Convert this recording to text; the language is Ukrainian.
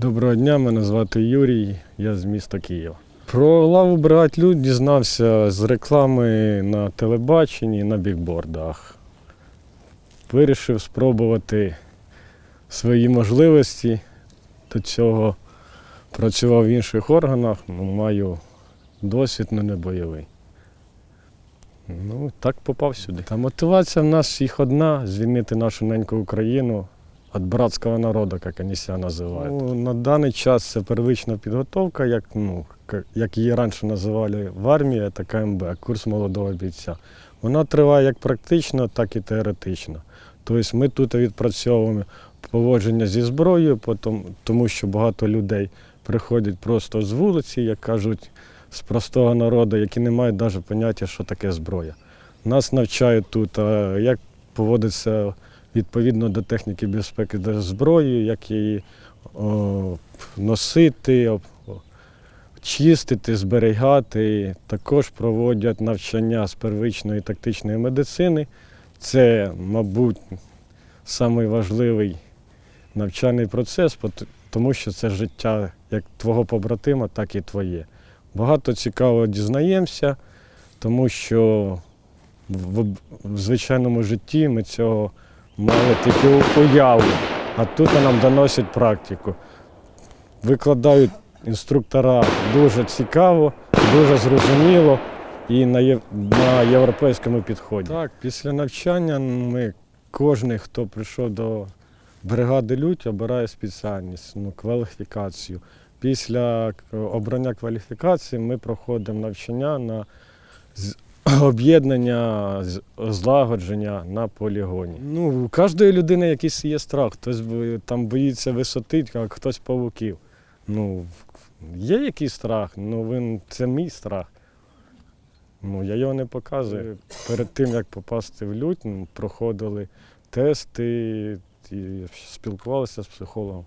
Доброго дня, мене звати Юрій, я з міста Києва. Про лаву бригад люд дізнався з реклами на телебаченні на бікбордах. Вирішив спробувати свої можливості. До цього працював в інших органах, ну, маю досвід, але не бойовий. Ну, так попав сюди. Та мотивація в нас всіх одна звільнити нашу неньку Україну від братського народу, як вони себе називають. Ну, на даний час це первична підготовка, як, ну, як її раніше називали в армії, це КМБ, курс молодого бійця. Вона триває як практично, так і теоретично. Тобто ми тут відпрацьовуємо поводження зі зброєю, тому що багато людей приходять просто з вулиці, як кажуть, з простого народу, які не мають навіть поняття, що таке зброя. Нас навчають тут, як поводитися відповідно до техніки безпеки до зброї, як її о, носити, чистити, зберігати. Також проводять навчання з первичної тактичної медицини. Це, мабуть, найважливий навчальний процес, тому що це життя як твого побратима, так і твоє. Багато цікавого дізнаємося, тому що в звичайному житті ми цього мали тільки уяву, а тут нам доносять практику. Викладають інструктора дуже цікаво, дуже зрозуміло і на, єв- на європейському підході. Так, після навчання ми, кожен, хто прийшов до бригади Лють, обирає спеціальність, ну, кваліфікацію. Після обрання кваліфікації ми проходимо навчання на об'єднання, злагодження на полігоні. Ну, у кожної людини якийсь є страх. Хтось там боїться висоти, а хтось павуків. Ну, є якийсь страх, ну він, це мій страх. Ну, я його не показую. Перед тим, як попасти в лють, ну, проходили тести і спілкувалися з психологом.